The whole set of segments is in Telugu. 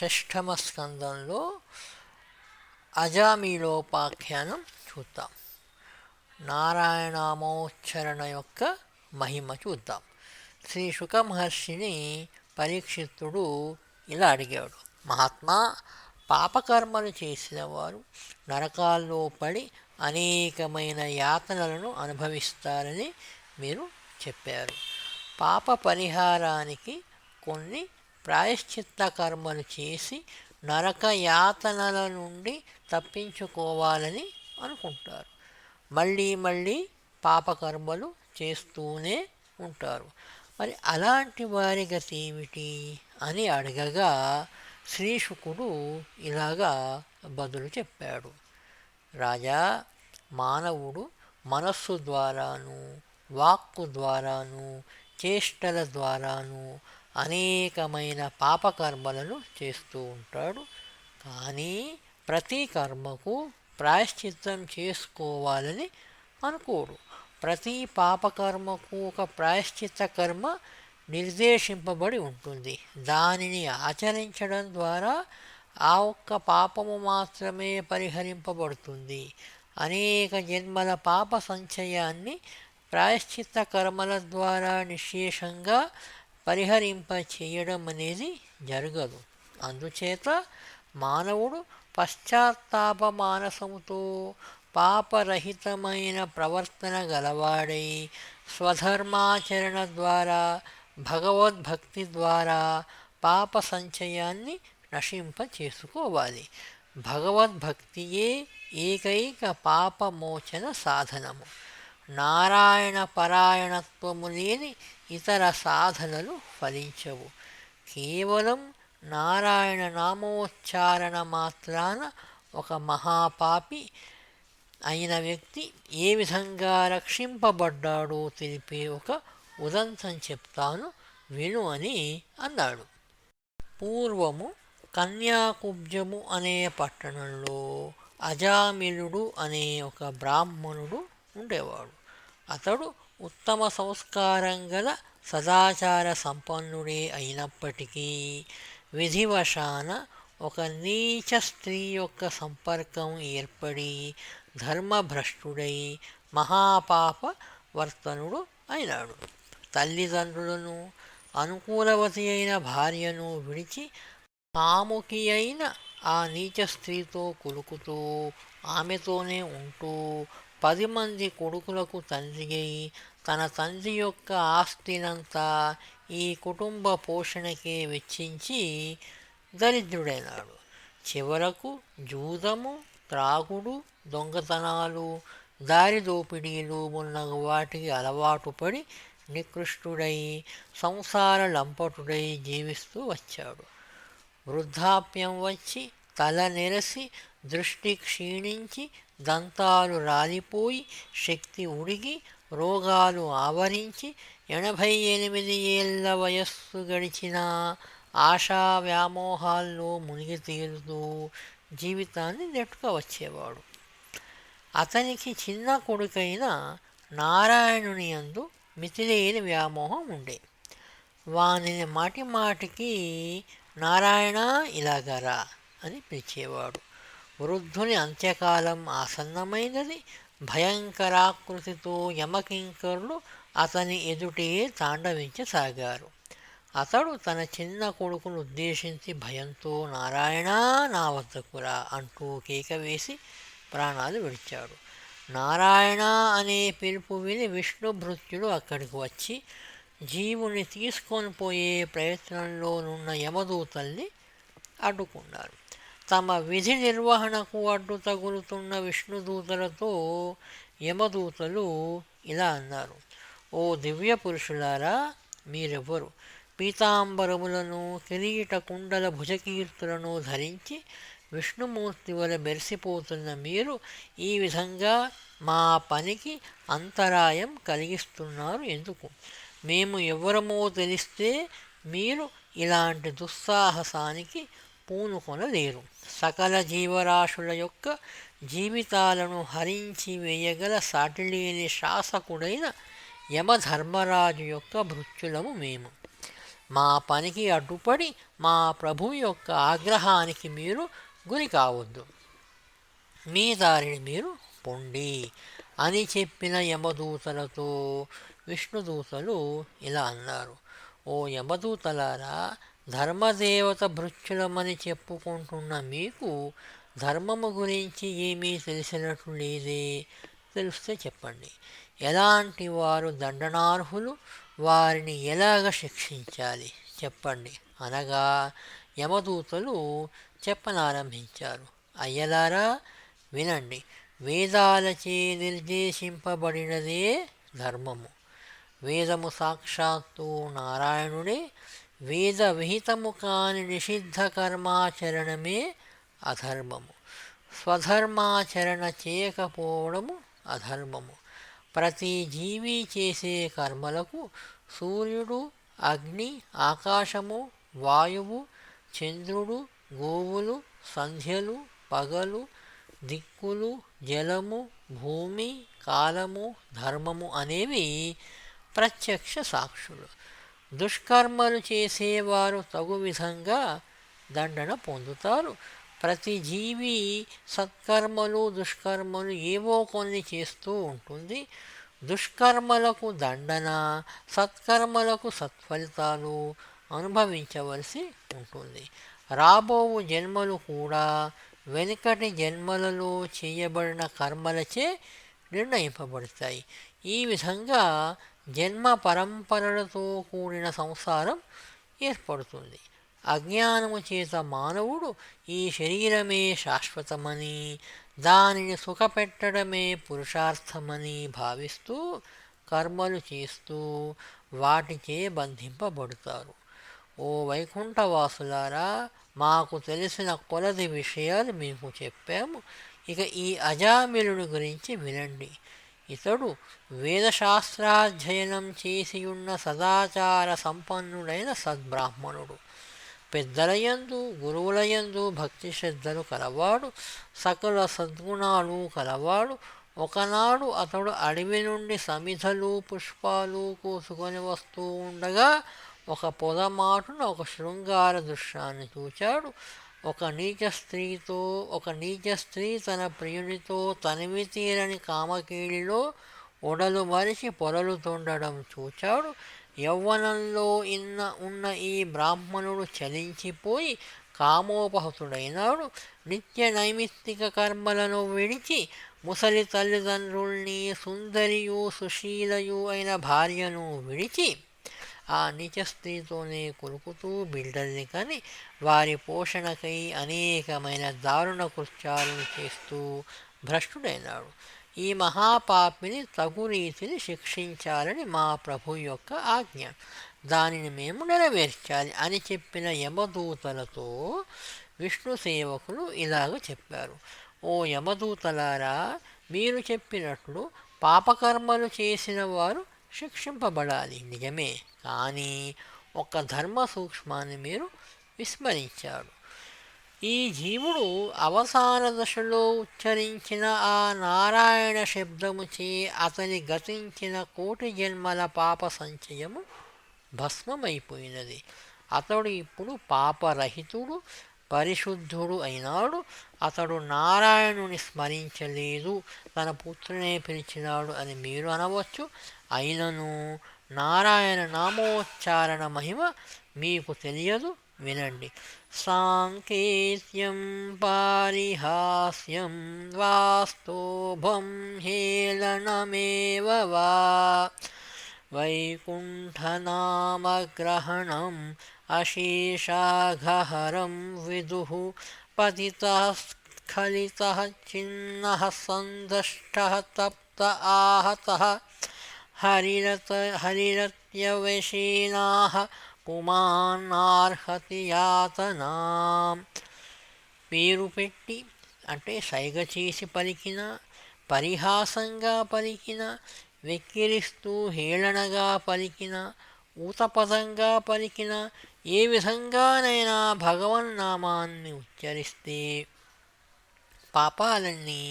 షష్ఠమ స్కందంలో అజామీలోపాఖ్యానం చూద్దాం. నారాయణామోచ్చరణ యొక్క మహిమ చూద్దాం. శ్రీ శుక మహర్షిని పరీక్షితుడు ఇలా అడిగాడు. మహాత్మా పాపకర్మలు చేసిన వారు నరకాల్లో పడి అనేకమైన యాతనలను అనుభవిస్తారని మీరు చెప్పారు. పాప పరిహారానికి కొన్ని ప్రాయశ్చిత్త కర్మలు చేసి నరక యాతనల నుండి తప్పించుకోవాలని అనుకుంటారు. మళ్ళీ మళ్ళీ పాపకర్మలు చేస్తూనే ఉంటారు. మరి అలాంటి వారి గతి ఏమిటి అని అడగగా శ్రీశుకుడు ఇలాగా బదులు చెప్పాడు. రాజా మానవుడు మనస్సు ద్వారాను వాక్కు ద్వారాను చేష్టల ద్వారాను అనేకమైన పాపకర్మలను చేస్తూ ఉంటాడు. కానీ ప్రతి కర్మకు ప్రాయశ్చిత్తం చేసుకోవాలని అనుకోడు. ప్రతి పాపకర్మకు ఒక ప్రాయశ్చిత్త కర్మ నిర్దేశింపబడి ఉంటుంది. దానిని ఆచరించడం ద్వారా ఆ ఒక్క పాపము మాత్రమే పరిహరింపబడుతుంది. అనేక జన్మల పాప సంచయాన్ని ప్రాయశ్చిత్త కర్మల ద్వారా నిశేషంగా పరిహరింప చేయడం అనేది జరగదు. అందుచేత మానవుడు పశ్చాత్తాప మానసముతో పాపరహితమైన ప్రవర్తన గలవాడై స్వధర్మాచరణ ద్వారా భగవద్భక్తి ద్వారా పాప సంచయాన్ని నశింప చేసుకోవాలి భగవద్భక్తియే ఏకైక పాపమోచన సాధనము. నారాయణ పరాయణత్వము లేని ఇతర సాధనలు ఫలించవు. కేవలం నారాయణ నామోచ్చారణ మాత్రాన ఒక మహాపాపి అయిన వ్యక్తి ఏ విధంగా రక్షింపబడ్డాడో తెలిపే ఒక ఉదంతం చెప్తాను విను అని అన్నాడు. పూర్వము కన్యాకుబ్జము అనే పట్టణంలో అజామిలుడు అనే ఒక బ్రాహ్మణుడు ఉండేవాడు. అతడు ఉత్తమ సంస్కారం గల సదాచార సంపన్నుడే అయినప్పటికీ విధివశాన ఒక నీచ స్త్రీ యొక్క సంపర్కం ఏర్పడి ధర్మభ్రష్టుడై మహాపాప వర్తనుడు అయినాడు. తల్లిదండ్రులను అనుకూలవతి అయిన భార్యను విడిచి కాముకి అయిన ఆ నీచ స్త్రీతో కులుకుతూ ఆమెతోనే ఉంటూ పది మంది కొడుకులకు తండ్రి తన తండ్రి యొక్క ఆస్తినంతా ఈ కుటుంబ పోషణకే వెచ్చించి దరిద్రుడైనాడు. చివరకు జూదము త్రాగుడు దొంగతనాలు దారి దోపిడీలు మొన్నగు వాటికి అలవాటు పడి నికృష్టుడై సంసార లంపటుడై జీవిస్తూ వచ్చాడు. వృద్ధాప్యం వచ్చి తల నెరసి దృష్టి క్షీణించి దంతాలు రాలిపోయి శక్తి ఉడిగి రోగాలు ఆవరించి ఎనభై ఎనిమిది ఏళ్ళ వయస్సు గడిచినా ఆశా వ్యామోహాల్లో మునిగి తీరుతూ జీవితాన్ని నెట్టుక వచ్చేవాడు. అతనికి చిన్న కొడుకైన నారాయణుని అందు మితిలేని వ్యామోహం ఉండే. వానిని మాటి మాటికి నారాయణ ఇలాగరా అని పిలిచేవాడు. వృద్ధుని అంత్యకాలం ఆసన్నమైనది. భయంకరాకృతితో యమకింకరులు అతని ఎదుటే తాండవించసాగారు. అతడు తన చిన్న కొడుకును ఉద్దేశించి భయంతో నారాయణ నా వద్దకురా అంటూ కేక వేసి ప్రాణాలు విడిచాడు. నారాయణ అనే పిలుపు విని విష్ణుభృత్యుడు అక్కడికి వచ్చి జీవుని తీసుకొని పోయే ప్రయత్నంలోనున్న యమదూతల్ని అడ్డుకున్నారు తమ విధి నిర్వహణకు అడ్డు తగులుతున్న విష్ణుదూతలతో యమదూతలు ఇలా అన్నారు ఓ దివ్య పురుషులారా మీరెవ్వరు? పీతాంబరములను కిరీట కుండల భుజకీర్తులను ధరించి విష్ణుమూర్తి వల మెరిసిపోతున్న మీరు ఈ విధంగా మా పనికి అంతరాయం కలిగిస్తున్నారు ఎందుకు? మేము ఎవరమో తెలిస్తే మీరు ఇలాంటి దుస్సాహసానికి పూనుకొనలేరు సకల జీవరాశుల యొక్క జీవితాలను హరించి వేయగల సాటిలేని శాసకుడైన యమధర్మరాజు యొక్క భృత్యులము మేము. మా పనికి అడ్డుపడి మా ప్రభు యొక్క ఆగ్రహానికి మీరు గురి కావద్దు. మీ దారిని మీరు పొండి అని చెప్పిన యమదూతలతో విష్ణుదూతలు ఇలా అన్నారు. ఓ యమదూతలారా ధర్మదేవత భృక్షులమని చెప్పుకుంటున్న మీకు ధర్మము గురించి ఏమీ తెలిసినట్లు లేదే. తెలిస్తే చెప్పండి. ఎలాంటి వారు దండనార్హులు? వారిని ఎలాగ శిక్షించాలి? చెప్పండి. అనగా యమదూతలు చెప్పనారంభించారు. అయ్యలారా వినండి. వేదాలచే నిర్దేశింపబడినదే ధర్మము. వేదము సాక్షాత్తు నారాయణుడే వేద విహితము కాని నిషిద్ధ కర్మాచరణమే అధర్మము. స్వధర్మాచరణ చేయకపోవడము అధర్మము. ప్రతి జీవి చేసే కర్మలకు సూర్యుడు అగ్ని ఆకాశము వాయువు చంద్రుడు గోవులు సంధ్యలు పగలు దిక్కులు జలము భూమి కాలము ధర్మము అనేవి ప్రత్యక్ష సాక్షులు. దుష్కర్మలు చేసేవారు తగు విధంగా దండన పొందుతారు. ప్రతి జీవి సత్కర్మలు దుష్కర్మలు ఏవో కొన్ని చేస్తూ ఉంటుంది. దుష్కర్మలకు దండన సత్కర్మలకు సత్ఫలితాలు అనుభవించవలసి ఉంటుంది. రాబోవు జన్మలు కూడా వెనుకటి జన్మలలో చేయబడిన కర్మలచే నిర్ణయింపబడతాయి. ఈ విధంగా జన్మ పరంపరలతో కూడిన సంసారం ఏర్పడుతుంది. అజ్ఞానము చేత మానవుడు ఈ శరీరమే శాశ్వతమని దానిని సుఖపెట్టడమే పురుషార్థమని భావిస్తూ కర్మలు చేస్తూ వాటిచే బంధింపబడతారు. ఓ వైకుంఠవాసులారా మాకు తెలిసిన కొలది విషయాలు మీకు చెప్పాము. ఇక ఈ అజామిలుడి గురించి వినండి. ఇతడు వేదశాస్త్రాధ్యయనం చేసియున్న సదాచార సంపన్నుడైన సద్బ్రాహ్మణుడు. పెద్దలయందు గురువులయందు భక్తి శ్రద్ధలు కలవాడు సకల సద్గుణాలు కలవాడు. ఒకనాడు అతడు అడవి నుండి సమిధలు పుష్పాలు కోసుకొని వస్తూ ఉండగా ఒక పొదమాటున ఒక శృంగార దృశ్యాన్ని చూచాడు. ఒక నీచ స్త్రీతో ఒక నీచ స్త్రీ తన ప్రియునితో తనివి తీరని కామకీడిలో ఒడలు మరిచి పొరలుతుండడం చూచాడు. యవ్వనంలో ఇన్న ఉన్న ఈ బ్రాహ్మణుడు చలించిపోయి కామోపహతుడైనాడు. నిత్య నైమిత్తిక కర్మలను విడిచి ముసలి తల్లిదండ్రుల్ని సుందరియు సుశీలయు అయిన భార్యను విడిచి ఆ నిజ స్త్రీతోనే కొరుకుతూ బిడ్డల్ని కానీ వారి పోషణకై అనేకమైన దారుణ కృత్యాలను చేస్తూ భ్రష్టుడైనాడు. ఈ మహాపాపిని తగు రీతిని శిక్షించాలని మా ప్రభు యొక్క ఆజ్ఞ. దానిని మేము నెరవేర్చాలి అని చెప్పిన యమదూతలతో విష్ణు సేవకులు ఇలాగ చెప్పారు. ఓ యమదూతలారా మీరు చెప్పినట్లు పాపకర్మలు చేసిన వారు శిక్షింపబడాలి. నిజమే. కానీ ఒక ధర్మ సూక్ష్మాన్ని మీరు విస్మరించాడు ఈ జీవుడు అవసాన దశలో ఉచ్చరించిన ఆ నారాయణ శబ్దముచే అతని గతించిన కోటి జన్మల పాప సంచయము భస్మమైపోయినది. అతడు ఇప్పుడు పాపరహితుడు. పరిశుద్ధుడు అయినాడు. అతడు నారాయణుని స్మరించలేదు. తన పుత్రునే పిలిచినాడు అని మీరు అనవచ్చు. అయినను నారాయణ నామోచ్చారణ మహిమ మీకు తెలియదు. వినండి. సాంకేత్యం పారిహాస్యం వాస్తోభం హేళనమేవ వా వైకుంఠనామగ్రహణం అశేషాఘహరం విదుః పతితः స్ఖలితः చిన్నः सन्दष्टः तप्त आहतः हरिरत हरिरत्यवशीनाः పుమాన్నార్హతి యాతనాం పేరు పెట్టి అంటే సైగ చేసి పలికిన పరిహాసంగా పలికిన వెక్కిరిస్తూ హేళనగా పలికిన ఊతపదంగా పలికిన ఏ విధంగానైనా భగవన్నామాన్ని ఉచ్చరిస్తే పాపాలన్నీ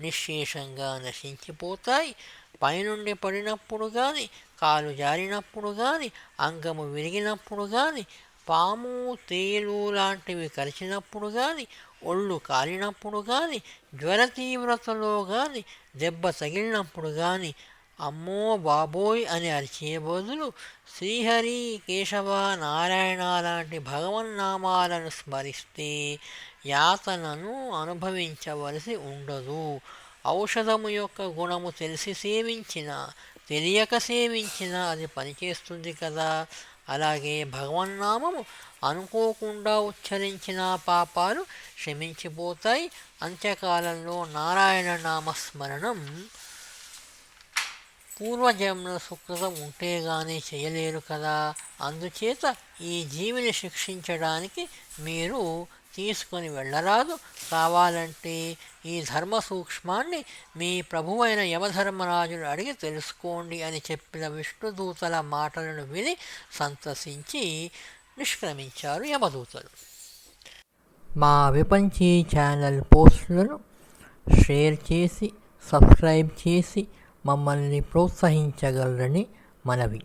నిశ్శేషంగా నశించిపోతాయి. పైనుండి పడినప్పుడు కానీ కాలు జారినప్పుడు కానీ అంగము విరిగినప్పుడు కానీ పాము తేలు లాంటివి కలిసినప్పుడు కానీ ఒళ్ళు కాలినప్పుడు కానీ జ్వర తీవ్రతలో కానీ దెబ్బ తగిలినప్పుడు కానీ అమ్మో బాబోయ్ అని అరిచే బదులు శ్రీహరి కేశవ నారాయణ లాంటి భగవన్నామాలను స్మరిస్తే యాతనను అనుభవించవలసి ఉండదు. ఔషధము యొక్క గుణము తెలిసి సేవించిన తెలియక సేవించిన అది పనిచేస్తుంది కదా. అలాగే భగవన్నామము అనుకోకుండా ఉచ్చరించిన పాపాలు క్షమించిపోతాయి. అంత్యకాలంలో నారాయణ నామస్మరణం పూర్వజన్మ సుకృతం ఉంటే కానీ చేయలేరు కదా. అందుచేత ఈ జీవిని శిక్షించడానికి మీరు తీసుకొని వెళ్ళరాదు. కావాలంటే ఈ ధర్మ సూక్ష్మాన్ని మీ ప్రభువైన యమధర్మరాజును అడిగి తెలుసుకోండి అని చెప్పిన విష్ణుదూతల మాటలను విని సంతసించి నిష్క్రమించారు యమదూతలు. మా విపంచీ ఛానల్ పోస్టులను షేర్ చేసి సబ్స్క్రైబ్ చేసి మమ్మల్ని ప్రోత్సహించగలరని మనవి.